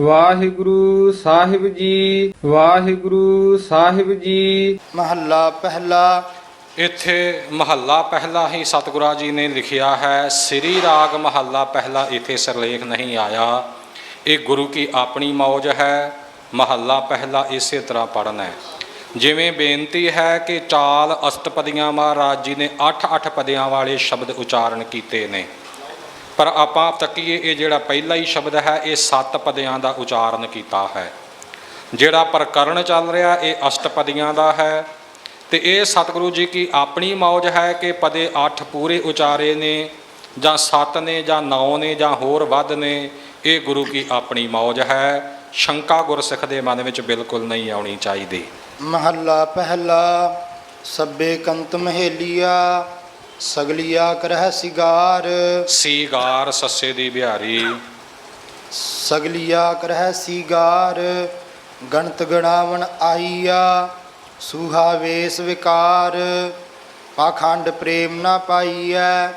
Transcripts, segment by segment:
ਵਾਹਿਗੁਰੂ ਸਾਹਿਬ ਜੀ ਵਾਹਿਗੁਰੂ ਸਾਹਿਬ ਜੀ। ਮਹੱਲਾ ਪਹਿਲਾ। ਇੱਥੇ ਮਹੱਲਾ ਪਹਿਲਾ ਹੀ ਸਤਿਗੁਰਾਂ ਜੀ ਨੇ ਲਿਖਿਆ ਹੈ ਸ੍ਰੀ ਰਾਗ ਮਹੱਲਾ ਪਹਿਲਾ ਇੱਥੇ ਸਰਲੇਖ ਨਹੀਂ ਆਇਆ। ਇਹ ਗੁਰੂ ਕੀ ਆਪਣੀ ਮੌਜ ਹੈ? ਮਹੱਲਾ ਪਹਿਲਾ ਇਸੇ ਤਰ੍ਹਾਂ ਪੜ੍ਹਨਾ ਹੈ। ਜਿਵੇਂ ਬੇਨਤੀ ਹੈ ਕਿ ਚਾਲ ਅਸ਼ਟਪਦੀਆਂ ਮਹਾਰਾਜ ਜੀ ਨੇ 8-8 ਪਦਿਆਂ ਵਾਲੇ ਸ਼ਬਦ ਉਚਾਰਨ ਕੀਤੇ ਨੇ। ਪਰ ਆਪਾਂ ਤੱਕੀਏ ਇਹ ਜਿਹੜਾ ਪਹਿਲਾ ਹੀ ਸ਼ਬਦ ਹੈ, ਇਹ ਸੱਤ ਪਦਿਆਂ ਦਾ ਉਚਾਰਨ ਕੀਤਾ ਹੈ। ਜਿਹੜਾ ਪ੍ਰਕਰਣ ਚੱਲ ਰਿਹਾ, ਇਹ ਅਸ਼ਟਪਦੀਆਂ ਦਾ ਹੈ। ਤੇ ਇਹ ਸਤਿਗੁਰੂ ਜੀ ਕੀ ਆਪਣੀ ਮੌਜ ਹੈ ਕਿ ਪਦੇ 8 ਪੂਰੇ ਉਚਾਰੇ ਨੇ, ਜਾਂ 7 ਨੇ, ਜਾਂ 9 ਨੇ, ਜਾਂ ਹੋਰ ਵੱਧ ਨੇ, ਇਹ ਗੁਰੂ ਕੀ ਆਪਣੀ ਮੌਜ ਹੈ। ਸ਼ੰਕਾ ਗੁਰਸਿੱਖ ਦੇ ਮਨ ਵਿੱਚ ਬਿਲਕੁਲ ਨਹੀਂ ਆਉਣੀ ਚਾਹੀਦੀ। ਮਹੱਲਾ ਪਹਿਲਾ, ਸੱਬੇ ਕੰਤ ਮਹੇਲੀਆ ਸਗਲੀਆ ਕਰਹਿ ਸਿਗਾਰ। ਸੀਗਾਰ ਸੱਸੇ ਦੀ ਬਿਹਾਰੀ। ਸਗਲੀਆ ਕਰਹਿ ਸਿਗਾਰ ਗਣਤ ਗਣਾਵਣ ਆਈਆ ਸੂਹਾ ਵੇਸ ਵਿਕਾਰ। ਪਾਖੰਡ ਪ੍ਰੇਮ ਨਾ ਪਾਈਐ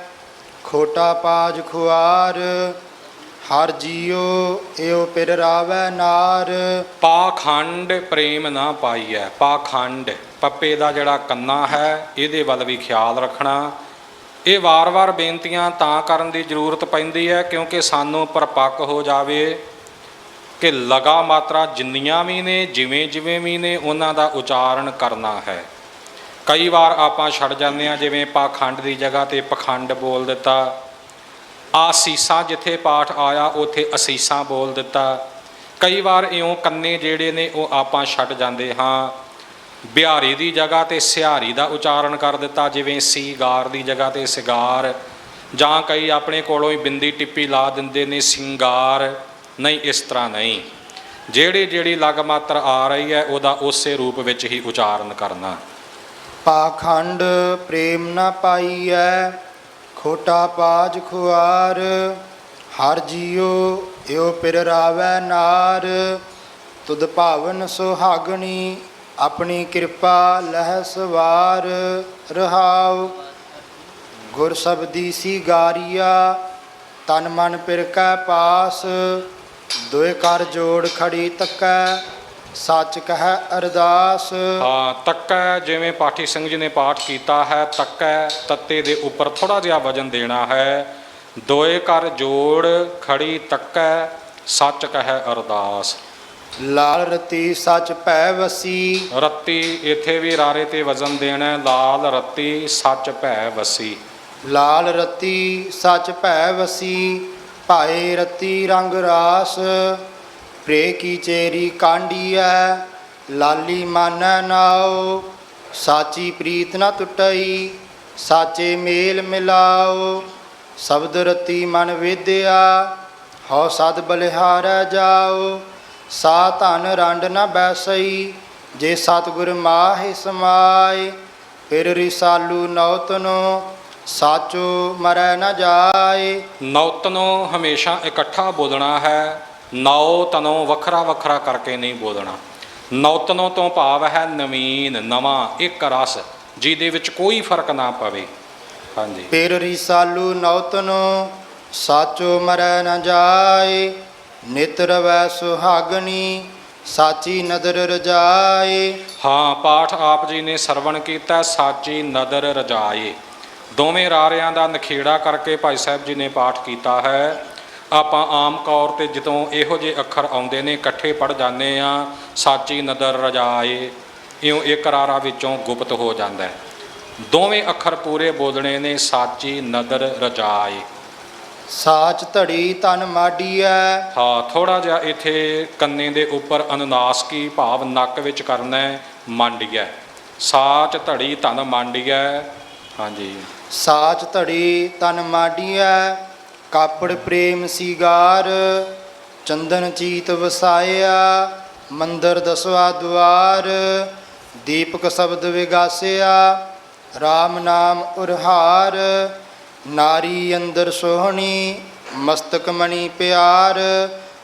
ਖੋਟਾ ਪਾਜ ਖੁਆਰ। ਹਰ ਜੀਉ ਏਉ ਪਿਰ ਰਾਵੈ ਨਾਰ। ਪਾਖੰਡ ਪ੍ਰੇਮ ਨਾ ਪਾਈਐ ਪਾਖੰਡ। ਪੱਪੇ ਦਾ ਜਿਹੜਾ ਕੰਨਾ ਹੈ ਇਹਦੇ ਵੱਲ ਵੀ ਖਿਆਲ ਰੱਖਣਾ। ਇਹ ਵਾਰ-ਵਾਰ ਬੇਨਤੀਆਂ ਤਾਂ ਕਰਨ ਦੀ ਜ਼ਰੂਰਤ ਪੈਂਦੀ ਹੈ ਕਿਉਂਕਿ ਸਾਨੂੰ ਪਰਪੱਕ ਹੋ ਜਾਵੇ ਕਿ ਲਗਾ ਮਾਤਰਾ ਜਿੰਨੀਆਂ ਵੀ ਨੇ, ਜਿਵੇਂ ਜਿਵੇਂ ਵੀ ਨੇ, ਉਹਨਾਂ ਦਾ ਉਚਾਰਨ ਕਰਨਾ ਹੈ। ਕਈ ਵਾਰ ਆਪਾਂ ਛੱਡ ਜਾਂਦੇ ਆ ਜਿਵੇਂ ਪਾਖੰਡ ਦੀ ਜਗ੍ਹਾ ਤੇ ਪਖੰਡ ਬੋਲ ਦਿੱਤਾ, ਆਸੀਸਾਂ ਜਿੱਥੇ ਪਾਠ ਆਇਆ ਉਥੇ ਅਸੀਸਾਂ ਬੋਲ ਦਿੱਤਾ। ਕਈ ਵਾਰ ਇਉਂ ਕੰਨੇ ਜਿਹੜੇ ਨੇ ਉਹ ਆਪਾਂ ਛੱਡ ਜਾਂਦੇ ਹਾਂ। ਬਿਹਾਰੀ ਦੀ ਜਗ੍ਹਾ ਤੇ ਸਿਹਾਰੀ ਦਾ ਉਚਾਰਨ ਕਰ ਦਿੱਤਾ, ਜਿਵੇਂ ਸੀਗਾਰ ਦੀ ਜਗ੍ਹਾ ਤੇ ਸਿਗਾਰ। ਜਾਂ ਕਈ ਆਪਣੇ ਕੋਲੋਂ ਹੀ ਬਿੰਦੀ ਟਿੱਪੀ ਲਾ ਦਿੰਦੇ ਨੇ, ਸਿੰਗਾਰ। ਨਹੀਂ, ਇਸ ਤਰ੍ਹਾਂ ਨਹੀਂ। ਜਿਹੜੀ ਜਿਹੜੀ ਲਗ ਮਾਤਰ ਆ ਰਹੀ ਹੈ, ਉਹਦਾ ਉਸੇ ਰੂਪ ਵਿੱਚ ਹੀ ਉਚਾਰਨ ਕਰਨਾ। ਪਾਖੰਡ ਪ੍ਰੇਮ ਨਾ ਪਾਈਐ, ਖੋਟਾ ਪਾਜ ਖੁਆਰ। ਹਰ ਜੀਉ ਏਉ ਪਿਰ ਰਾਵੈ ਨਾਰ। ਤੁਧ ਭਾਵਨ ਸੁਹਾਗਣੀ ਆਪਣੀ ਕਿਰਪਾ ਲਹਿ ਸਵਾਰ ਰਹਾਉ। ਗੁਰ ਸਬਦੀ ਸੀ ਗਾਰੀਆ, ਤਨ ਮਨ ਪਿਰ ਕੈ ਪਾਸ। ਦੋਇ ਕਰ ਜੋੜ ਖੜੀ ਤੱਕੈ, ਸੱਚ ਕਹੈ ਅਰਦਾਸ। ਹਾਂ, ਤੱਕੈ ਜਿਵੇਂ ਪਾਠੀ ਸਿੰਘ ਜੀ ਨੇ ਪਾਠ ਕੀਤਾ ਹੈ, ਤੱਕੈ ਤੱਤੇ ਦੇ ਉੱਪਰ ਥੋੜਾ ਜਿਹਾ ਵਜਨ ਦੇਣਾ ਹੈ। ਦੋਏ ਕਰ ਜੋੜ ਖੜੀ ਤੱਕੈ, ਸੱਚ ਕਹੈ ਅਰਦਾਸ। ਲਾਲ ਰਤੀ ਸੱਚ ਭੈ ਵਸੀ। ਰੱਤੀ ਇੱਥੇ ਵੀ ਰਾਰੇ ਤੇ ਵਜ਼ਨ ਦੇਣਾ ਹੈ। ਲਾਲ ਰੱਤੀ ਸੱਚ ਭੈ ਵਸੀ। ਲਾਲ ਰਤੀ ਸੱਚ ਭੈ ਵਸੀ ਭਾਏ ਰਤੀ ਰੰਗ ਰਾਸ। ਪ੍ਰੇ ਕੀ ਚੇਰੀ ਕਾਂਡੀਐ ਲਾਲੀ ਮਾਨੈ ਨਾਉ। ਸਾਚੀ ਪ੍ਰੀਤ ਨ ਟੁੱਟਈ ਸਾਚੇ ਮੇਲ ਮਿਲਾਓ ਸ਼ਬਦ ਰਤੀ ਮਨ ਵੇਦਿਆ ਹਉ ਸਦ ਬਲਿਹਾਰੈ ਜਾਓ ਸਾ ਧਨ ਰੰਡ ਨ ਬੈਸਈ ਜੇ ਸਤਿਗੁਰ ਮਾਹਿ ਸਮਾਏ ਫਿਰ ਰਿਸਾਲੂ ਨੌਤਨੋ ਸਾਚੋ ਮਰੈ ਨ ਜਾਏ। ਨੌਤਨੋਂ ਹਮੇਸ਼ਾ ਇਕੱਠਾ ਬੋਲਣਾ ਹੈ ਨੌ ਤਨੋਂ ਵੱਖਰਾ ਵੱਖਰਾ ਕਰਕੇ ਨਹੀਂ ਬੋਲਣਾ। ਨੌਤਨੋਂ ਤੋਂ ਭਾਵ ਹੈ ਨਵੀਨ ਨਵਾਂ ਇੱਕ ਰਸ ਜਿਹਦੇ ਵਿੱਚ ਕੋਈ ਫ਼ਰਕ ਨਾ ਪਵੇ। ਹਾਂਜੀ। ਫਿਰ ਰਿਸਾਲੂ ਨੌਤਨੋ ਸਾਚੋ ਮਰੈ ਨ ਜਾਏ। ਨਿਤ ਰਵੈ ਸੁਹਾਗਣੀ, ਸਾਚੀ ਨਦਰ ਰਜਾਏ। ਹਾਂ, ਪਾਠ ਆਪ ਜੀ ਨੇ ਸਰਵਣ ਕੀਤਾ, ਸਾਚੀ ਨਦਰ ਰਜਾਏ। ਦੋਵੇਂ ਰਾਰਿਆਂ ਦਾ ਨਖੇੜਾ ਕਰਕੇ ਭਾਈ ਸਾਹਿਬ ਜੀ ਨੇ ਪਾਠ ਕੀਤਾ ਹੈ। ਆਪਾਂ ਆਮ ਤੌਰ ਤੇ ਜਦੋਂ ਇਹੋ ਜਿਹੇ ਅੱਖਰ ਆਉਂਦੇ ਨੇ, ਇਕੱਠੇ ਪੜ ਜਾਂਦੇ ਆ ਸਾਚੀ ਨਦਰ ਰਜਾਏ। ਇਉਂ ਇੱਕ ਰਾਰਾ ਵਿੱਚੋਂ ਗੁਪਤ ਹੋ ਜਾਂਦਾ ਹੈ। ਦੋਵੇਂ ਅੱਖਰ ਪੂਰੇ ਬੋਲਣੇ ਨੇ, ਸਾਚੀ ਨਦਰ ਰਜਾਏ। ਸਾਚ ਧੜੀ ਤਨ ਮਾਡੀਐ। ਹਾਂ ਥੋੜਾ ਜਿਹਾ ਇੱਥੇ ਕੰਨੇ ਦੇ ਉੱਪਰ ਅਨਨਾਸਕੀ ਭਾਵ ਨੱਕ ਵਿੱਚ ਕਰਨਾ ਹੈ ਮੰਡਿਆ ਸਾਚ ਧੜੀ ਧਨ ਮੰਡਿਆ ਹਾਂਜੀ। ਸਾਚ ਧੜੀ ਤਨ ਮਾਡੀਐ ਕਾਪੜ ਪ੍ਰੇਮ ਸੀਗਾਰ ਚੰਦਨ ਚੀਤ ਵਸਾਇਆ ਮੰਦਰ ਦਸਵਾ ਦੁਆਰ ਦੀਪਕ ਸ਼ਬਦ ਵਿਗਾਸਿਆ RAM ਨਾਮ ਉਰਹਾਰ ਨਾਰੀ ਅੰਦਰ ਸੋਹਣੀ ਮਸਤਕ ਮਣੀ ਪਿਆਰ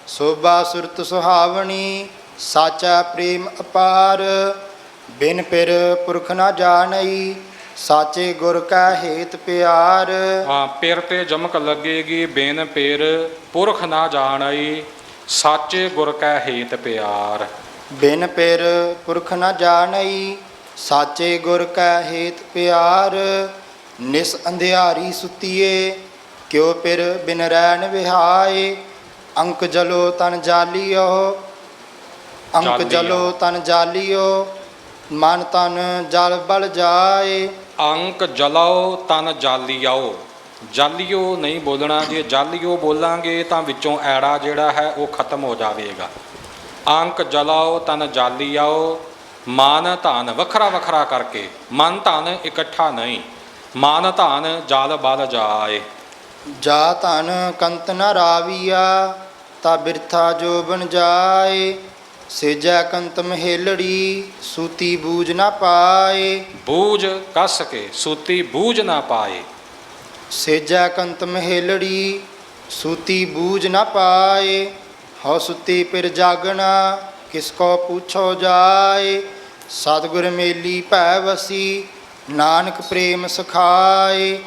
ਸੋਭਾ ਸੁਰਤ ਸੁਹਾਵਣੀ ਸਾਚਾ ਪ੍ਰੇਮ ਅਪਾਰ। ਬਿਨ ਪਿਰ ਪੁਰਖ ਨਾ ਜਾਣਈ ਸਾਚੇ ਗੁਰ ਕਾ ਹੇਤ ਪਿਆਰ। ਹਾਂ ਪਿਰ ਤੇ ਜਮਕ ਲੱਗੇਗੀ ਬੇਨ ਪੇਰ ਪੁਰਖ ਨਾ ਜਾਣਈ ਸਾਚੇ ਗੁਰ ਕੈ ਹੇਤ ਪਿਆਰ। ਬਿਨ ਪਿਰ ਪੁਰਖ ਨ ਜਾਣਈ ਸਾਚੇ ਗੁਰ ਕੈ ਹੇਤ ਪਿਆਰ। ਨਿਸ ਅੰਧਿਆਰੀ ਸੁਤੀਏ ਕਿਉ ਪਿਰ ਬਿਨ ਰੈਣ ਵਿਹਾਏ? ਅੰਕ ਜਲੋ ਤਨ ਜਾਲੀਓ ਅੰਕ ਜਾਲੀਓ। ਜਲੋ ਤਨ ਜਾਲੀਓ ਮਨ ਤਨ ਜਲ ਬਲ ਜਾਏ। ਅੰਕ ਜਲਾਓ ਤਨ ਜਾਲੀਆਓ ਜਾਲੀਓ ਨਹੀਂ ਬੋਲਣਾ ਜੇ ਜਾਲੀਓ ਬੋਲਾਂਗੇ ਤਾਂ ਵਿੱਚੋਂ ਐੜਾ ਜਿਹੜਾ ਹੈ ਉਹ ਖਤਮ ਹੋ ਜਾਵੇਗਾ। ਅੰਕ ਜਲਾਓ ਤਨ ਜਾਲੀਆਓ ਮਨ ਧਨ ਵੱਖਰਾ ਵੱਖਰਾ ਕਰਕੇ ਮਨ ਧਨ ਇਕੱਠਾ ਨਹੀਂ। ਮਨ ਧਨ ਜਲ ਬਲ ਜਾਏ। ਜਾ ਧਨ ਕੰਤ ਨ ਰਾਵੀਆ ਤਾ ਬਿਰਥਾ ਜੋ ਬਨ ਜਾਏ। ਸੇਜੈ ਕੰਤ ਮਹੇਲੜੀ ਸੂਤੀ ਬੂਝ ਨ ਪਾਏ। ਬੂਝ ਕੱਸ ਕੇ ਸੂਤੀ ਬੂਝ ਨਾ ਪਾਏ। ਸੇਜੈ ਕੰਤ ਮਹੇਲੜੀ ਸੂਤੀ ਬੂਝ ਨ ਪਾਏ। ਹਉ ਸੁਤੀ ਪਿਰ ਜਾਗਣਾ ਕਿਸ ਕੋ ਪੁੱਛੋ ਜਾਏ। ਸਤਿਗੁਰ ਮੇਲੀ ਭੈ ਵਸੀ ਨਾਨਕ ਪ੍ਰੇਮ ਸਖਾਏ